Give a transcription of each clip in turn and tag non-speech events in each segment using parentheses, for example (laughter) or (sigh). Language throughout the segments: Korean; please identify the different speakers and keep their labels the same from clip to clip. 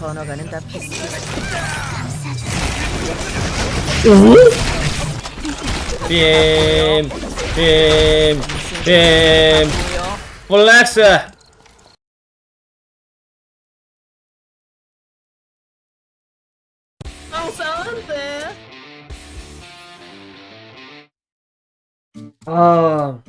Speaker 1: 번호가는 다 비슷해.
Speaker 2: 빔, 빔, 빔, 플렉스.
Speaker 1: 아.
Speaker 2: 아,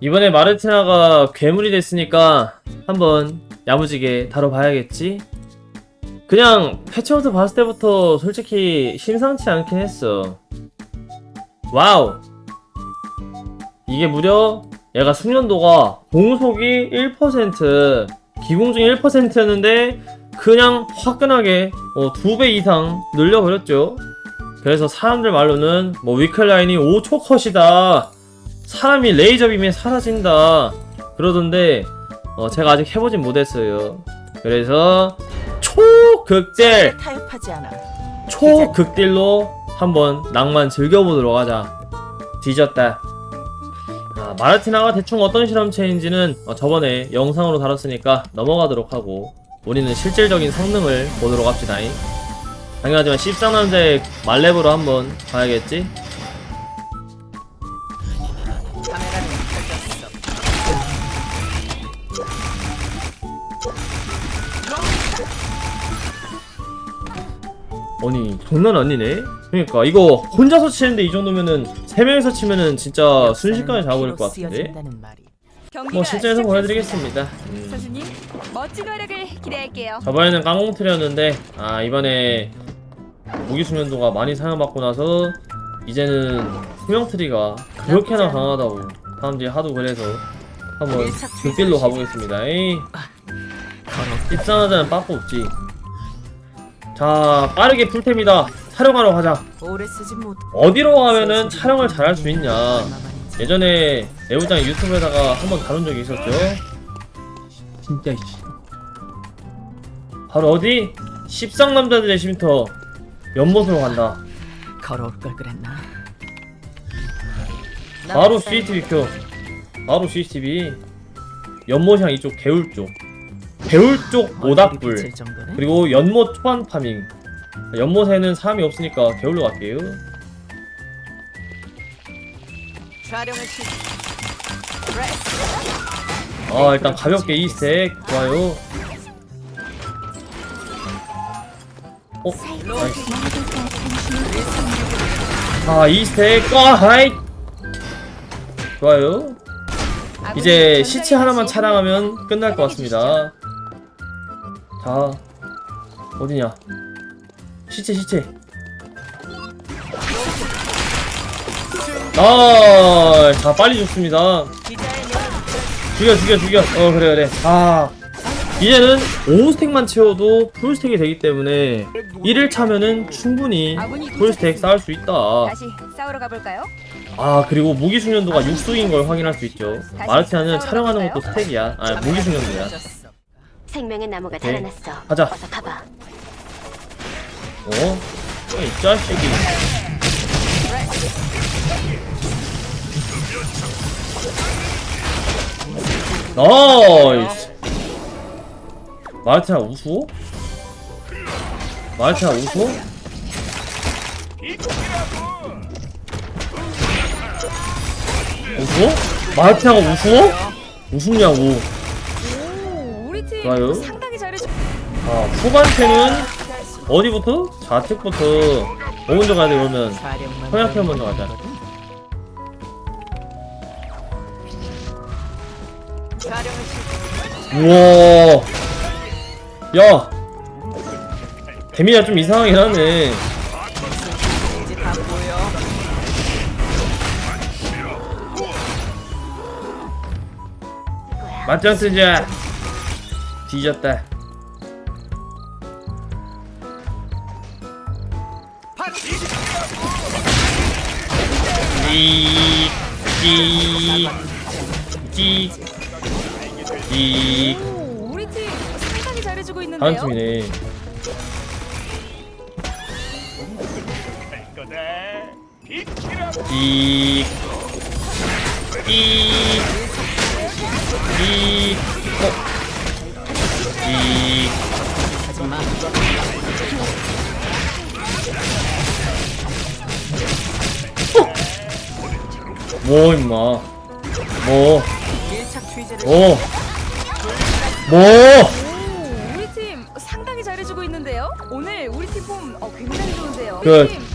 Speaker 2: 이번에 마르티나가 괴물이 됐으니까 한번 야무지게 다뤄봐야겠지? 그냥 패치부터 봤을 때부터 솔직히 심상치 않긴 했어. 와우! 이게 무려 얘가 숙련도가 공속이 1%, 기공중 1%였는데 그냥 화끈하게 어, 2배 이상 늘려버렸죠. 그래서 사람들 말로는 뭐 위클라인이 5초 컷이다. 사람이 레이저 빔에 사라진다. 그러던데 어, 제가 아직 해보진 못했어요. 그래서 초극딜,
Speaker 1: 타협하지 않아.
Speaker 2: 초극딜로 한번 낭만 즐겨보도록 하자. 뒤졌다. 아, 마르티나가 대충 어떤 실험체인지는 어, 저번에 영상으로 다뤘으니까 넘어가도록 하고 우리는 실질적인 성능을 보도록 합시다. 당연하지만 씹상남자의 말렙으로 한번 봐야겠지? 장난 아니네. 그러니까 이거 혼자서 치는데 이 정도면은 세 명이서 치면은 진짜 순식간에 잡아버릴 것 같은데. 뭐 실전에서 보여드리겠습니다. 음.
Speaker 3: 선수님 멋진 활약을 기대할게요.
Speaker 2: 저번에는 깡공틀이었는데 아 이번에 무기 수면도가 많이 사용받고 나서 이제는 수명트리가 그렇게나 강하다고 사람들이 하도 그래서 한번 극딜로 가보겠습니다. 에이. 입상하자는 빠꾸 없지 자 빠르게 풀템이다. 촬영하러 가자.
Speaker 1: 오래 쓰지 못.
Speaker 2: 어디로 가면은 촬영을 잘할 수 있냐? 예전에 애우장 유튜브에다가 한번 다룬 적이 있었죠? 진짜 씨. 바로 어디? 십상 남자들의 쉼터. 연못으로 간다.
Speaker 1: 걸어올 걸 그랬나?
Speaker 2: 바로 CCTV 켜. 바로 CCTV. 연못향 이쪽 개울 쪽 개울 쪽 모닥불. 그리고 연못 초반 파밍. 연못에는 사람이 없으니까 개울로 갈게요. 아 일단 가볍게 이 스택. 좋아요. 어? 나이스. 아이 스택. 아 하이. 좋아요. 이제 시체 하나만 차량하면 끝날 것 같습니다 자 어디냐? 시체 시체. 아자 빨리 죽습니다. 죽여 죽여 죽여. 어 그래 그래. 아 이제는 5스택만 채워도 풀스택이 되기 때문에 1을 차면은 충분히 풀스택 쌓을 수 있다.
Speaker 3: 다시 싸우러 가볼까요?
Speaker 2: 아 그리고 무기 숙련도가 6수인 걸 확인할 수 있죠. 마르티아는 촬영하는 것도 스택이야. 아 무기 숙련도야
Speaker 4: 생명의 나무가
Speaker 2: 오케이.
Speaker 4: 자라났어.
Speaker 2: 가자.
Speaker 4: 어서 가봐.
Speaker 2: 어? 이 자식이 나이스 마르티아 우수? 마르티아 우수? 우수? 마르티아가 우수? 우수냐고 좋아요.
Speaker 3: 상당히 잘해줘.
Speaker 2: 자 후반戦은 어디부터? 좌측부터 뭐 먼저 가야 돼 그러면. 허약형 먼저 가자. 우와 야 데미가 좀 이상하긴 하네. 맞짱 뜨자 뒤졌다. 찌찌찌찌
Speaker 3: 오, 우리 팀 상당히 잘해주고
Speaker 2: 다른
Speaker 3: 있는데요.
Speaker 2: 팀이네. 찌 찌, 찌, 어, 찌,
Speaker 1: 하지 마.
Speaker 2: 뭐 임마 뭐
Speaker 1: 취재를
Speaker 2: 뭐? 뭐?
Speaker 3: 오, 우리 팀 상당히 잘해주고 있는데요. 오늘 우리 팀폼 어, 굉장히 좋은데요.
Speaker 2: 끝.
Speaker 3: 우리 팀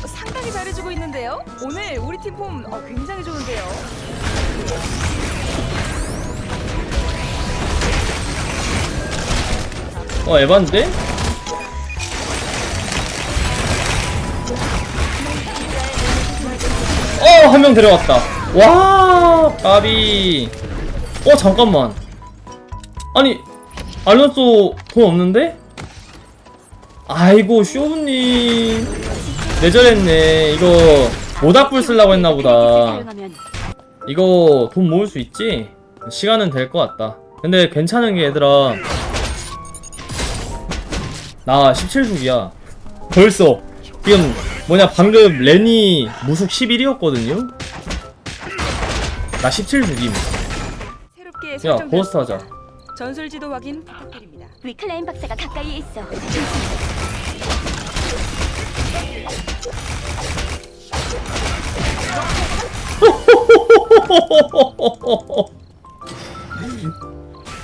Speaker 3: 어
Speaker 2: 에반데? 어 한 명 데려왔다 와 까비 어 잠깐만 아니 알론소 돈 없는데? 아이고 쇼부님 내절했네 이거 모닥불 쓰려고 했나보다 이거 돈 모을 수 있지? 시간은 될 것 같다. 근데 괜찮은 게 얘들아. 나 17죽이야. 벌써. 지금 뭐냐 방금 레니 무속 11이었거든요? 나 17죽임.
Speaker 3: 새롭게
Speaker 2: 야. 고스트 하자.
Speaker 3: 전술 지도 확인 부탁드립니다.
Speaker 4: 위클라인 박사가 가까이에 있어. (laughs)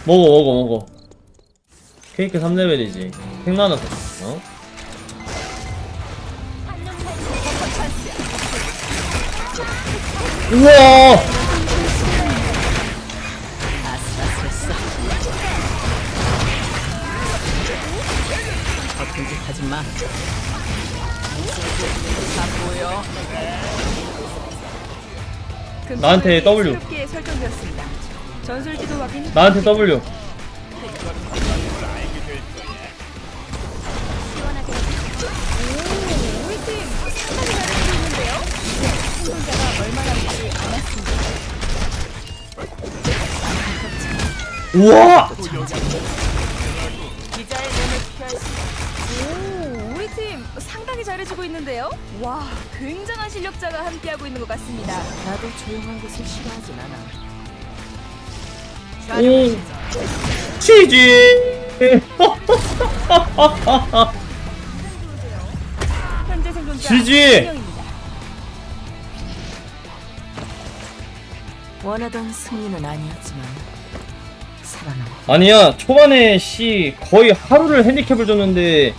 Speaker 2: 먹어 먹어 먹어. 케이크 3레벨이지. 생나나서 어? 우와!
Speaker 1: 아슬아슬했어. 아픈 짓 하지 마. 다 보여.
Speaker 3: 금수
Speaker 2: 나한테 W.
Speaker 3: 새롭게 설정되었습니다. 전술 지도 확인.
Speaker 2: 나한테 W.
Speaker 3: 생존자가 얼마 남지 않았습니다.
Speaker 2: 우와!
Speaker 1: 기자의 눈을 피할 수
Speaker 3: 오, 우리 팀 상당히 잘해주고 있는데요. 와, 굉장한 실력자가 함께하고 있는 것 같습니다.
Speaker 1: 나도 조용한 곳을 싫어하진 않아.
Speaker 2: 오. 치즈!
Speaker 3: 현재 생존자
Speaker 2: 지지!
Speaker 1: 원하던 승리는 아니었지만 살아남.
Speaker 2: 아니야 초반에 씨 거의 하루를 핸디캡을 줬는데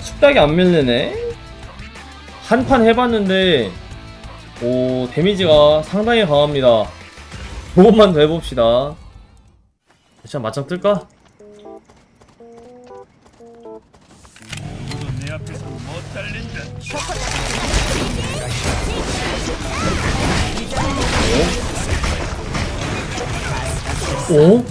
Speaker 2: 숙닥이 안 밀리네 한 판 해봤는데 오 데미지가 상당히 강합니다 그것만 더 해봅시다 자 맞짱 뜰까?
Speaker 5: 내 앞에서 못 달린다.
Speaker 2: 오?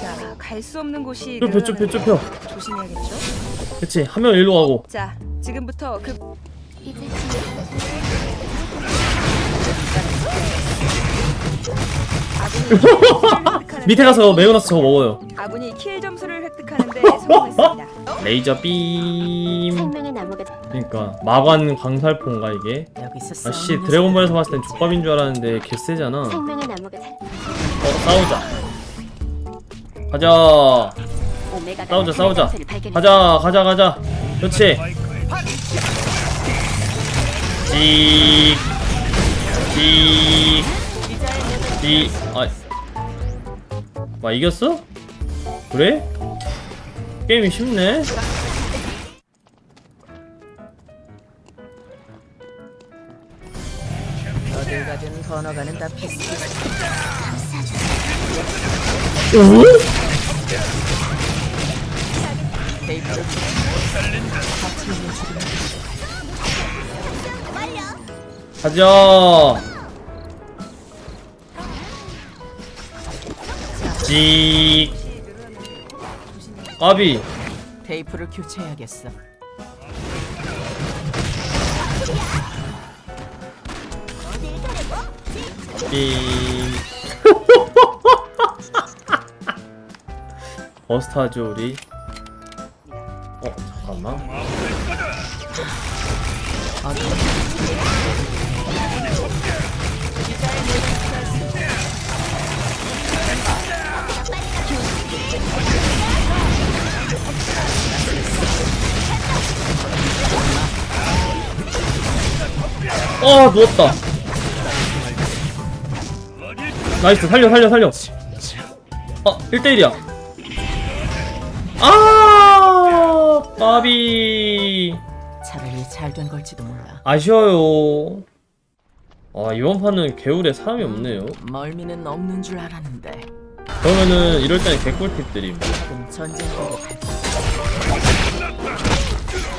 Speaker 3: 자, 갈 수 없는 곳이
Speaker 2: 좁혀 좁혀 좁혀
Speaker 3: 조심해야겠죠.
Speaker 2: 그치 한 명 일로 가고
Speaker 3: 자, 지금부터 그 (laughs)
Speaker 2: 밑에 가서 매운나스 저거 먹어요
Speaker 3: 아군이 킬 점수를 획득하는데 성공했습니다.
Speaker 2: 레이저 빔.
Speaker 4: 생명의 나무가
Speaker 2: 그니까 마관 광살포인가 이게? 아씨 드래곤볼에서 봤을 땐 족밥인 줄 알았는데 개쎄잖아. 어
Speaker 4: 생명의 나무가 잘
Speaker 2: 싸우자. 가자. 싸우자 싸우자. 가자 가자 가자. 그렇지. 찍찍찍아 와 이겼어? 그래? 게임이 쉽네.
Speaker 1: 어딜 가든 번호가는 다 비슷해. 테이프를
Speaker 2: 가자. 찍 까비.
Speaker 1: 테이프를 교체해야겠어.
Speaker 2: 빙 (laughs) 버스타죠 우리. 어 잠깐만.
Speaker 1: 어디
Speaker 2: 아 누웠다. 나이스 살려 살려 살려. 어, 아 1대1이야. 아! 까비.
Speaker 1: 차라리 잘 된 걸지도 몰라.
Speaker 2: 아쉬워요. 아 이번 판은 개울에 사람이 음, 없네요.
Speaker 1: 멀미는 없는 줄 알았는데.
Speaker 2: 그러면은 이럴 때는 개꿀팁
Speaker 1: 드립니다 전쟁으로 갈게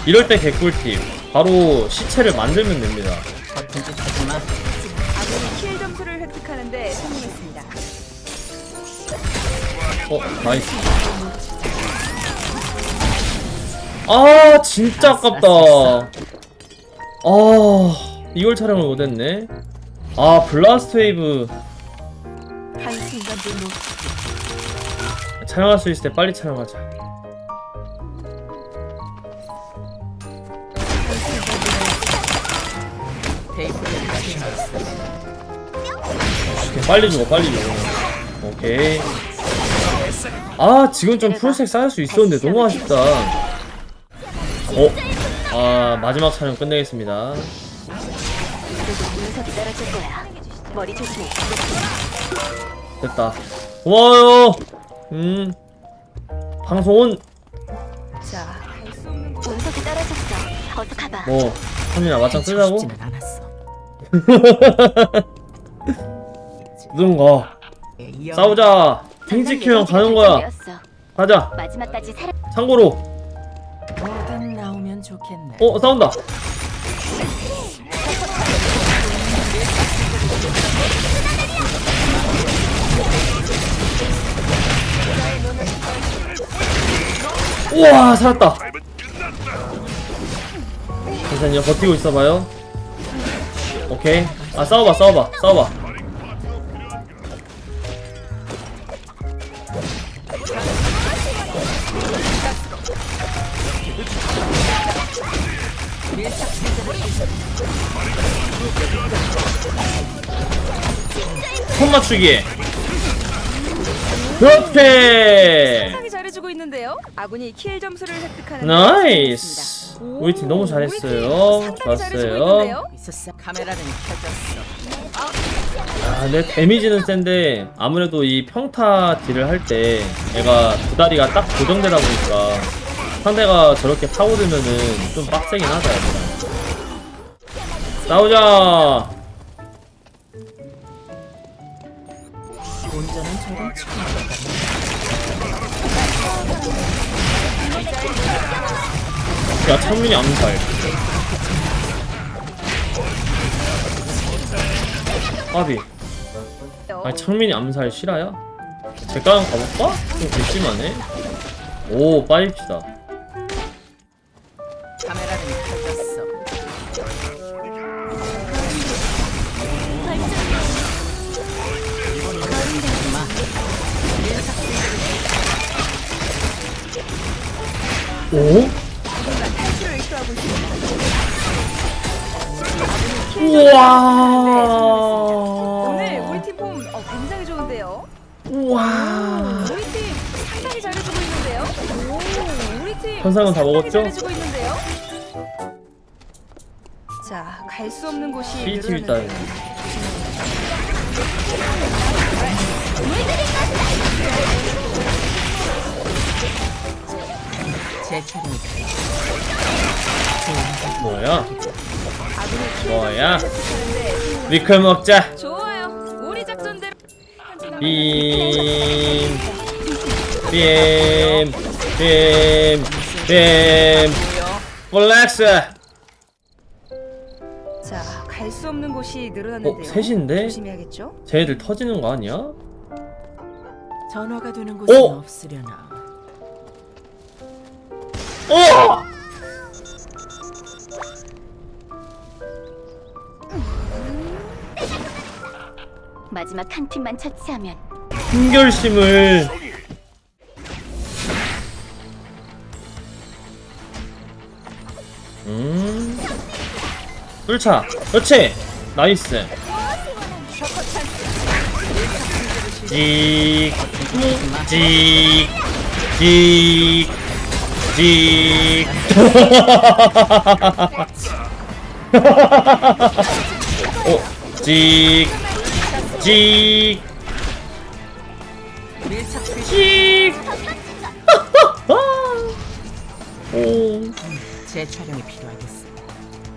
Speaker 2: 이럴 때 개꿀팁 바로 시체를 만들면 됩니다.
Speaker 1: 같은 짓 하지 마.
Speaker 3: 아군이 킬 점수를 획득하는데 성공했습니다.
Speaker 2: 어 나이스. 아 진짜 아깝다. 아 이걸 촬영을 못했네. 아 블라스트 웨이브.
Speaker 3: 한순간도
Speaker 2: 촬영할 수 있을 때 빨리 촬영하자
Speaker 1: 교체하겠어.
Speaker 2: 오케이, 빨리 죽어 빨리 죽어 오케이 아 지금 좀 풀색 쌓을 수 있었는데 너무 아쉽다 어? 아 마지막 촬영 끝내겠습니다
Speaker 4: 운석이 떨어질 거야. 머리 조심해.
Speaker 2: 됐다 고마워요 음 방송은
Speaker 3: 자,
Speaker 4: 떨어졌어. 어서 가봐.
Speaker 2: 뭐 선민아 맞짱 뜨자고?
Speaker 1: 죽지는 않았 어.
Speaker 2: 누군가
Speaker 1: 이
Speaker 2: 싸우자 탱지큐형 가는 거야. 가자. 참고로
Speaker 1: 나오면 좋겠네.
Speaker 2: 어 싸운다 우와 살았다 잠시만요 버티고 있어봐요 오케이. 아 싸워봐 싸워봐 싸워봐. 손 맞추기 그렇게.
Speaker 3: 상당히 잘해주고 있는데요. 아군이 킬 점수를 획득하는데
Speaker 2: 나이스. 우리 팀 너무
Speaker 3: 오,
Speaker 2: 잘했어요. 좋았어요
Speaker 1: 카메라는 켜졌어.
Speaker 2: 아, 내 데미지는 센데 아무래도 이 평타 딜을 할 때 얘가 두 다리가 딱 고정되다 보니까 상대가 저렇게 파고들면은 좀 빡세긴 하다 얘들아 싸우자
Speaker 1: 운전은 조금 같네.
Speaker 2: 야 창민이 암살 까비 아니 창민이 암살 실화야? 제가 한번 가볼까? 좀 괘씸하네 오 빠집시다. 오? 우와 현상은 다 먹었죠?
Speaker 3: 자, 갈 수 없는 곳이
Speaker 2: CCTV. 따위
Speaker 1: 제.
Speaker 2: 뭐야? 뭐야? 위클 먹자
Speaker 3: 좋아요. 우리 작전대로.
Speaker 2: 빔 빔, 빔, 빔, 플렉스
Speaker 3: 자, 갈 수 없는 곳이 늘어났는데요.
Speaker 2: 어? 셋인데?
Speaker 3: 조심해야겠죠?
Speaker 2: 쟤네들 터지는 거 아니야?
Speaker 1: 전화가 되는 곳은
Speaker 2: 어?
Speaker 1: 없으려나.
Speaker 2: 어!
Speaker 4: 마지막 한 팀만 처치하면
Speaker 2: 힘결심을 음. 뚫자 그렇지. 나이스. 찍 찍, 찍, 찍. 어, 찍, 찍,
Speaker 1: 제 촬영이 필요하겠어.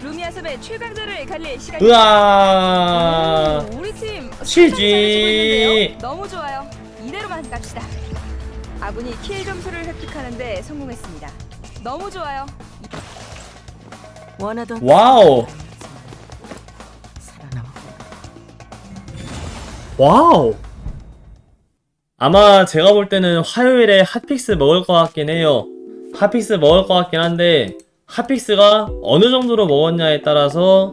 Speaker 3: 루미아 섬의 최강자를 갈릴 시간이
Speaker 2: 으아.
Speaker 3: 오, 우리 팀 있는데요. 너무 좋아요. 이대로만 갑시다. 아군이 킬 점수를 획득하는데 성공했습니다. 너무 좋아요.
Speaker 1: 원하던
Speaker 2: 와우,
Speaker 1: 살아남아.
Speaker 2: 와우. 아마 제가 볼 때는 화요일에 핫픽스 먹을 것 같긴 해요. 핫픽스 먹을 것 같긴 한데 핫픽스가 어느 정도로 먹었냐에 따라서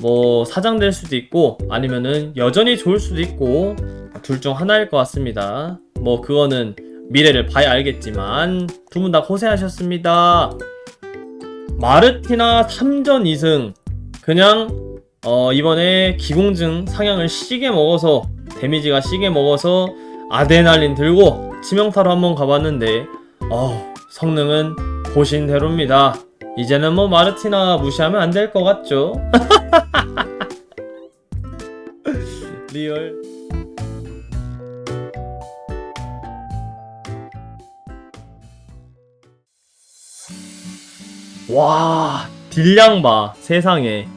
Speaker 2: 뭐 사장될 수도 있고 아니면은 여전히 좋을 수도 있고 둘 중 하나일 것 같습니다. 뭐 그거는 미래를 봐야 알겠지만 두 분 다 고생하셨습니다. 마르티나 3전 2승 그냥 어, 이번에 기공증 상향을 시게 먹어서 데미지가 시게 먹어서 아데날린 들고 치명타로 한번 가봤는데 어, 성능은 보신 대로입니다. 이제는 뭐 마르티나 무시하면 안 될 것 같죠? (laughs) 리얼 와 딜량 봐 세상에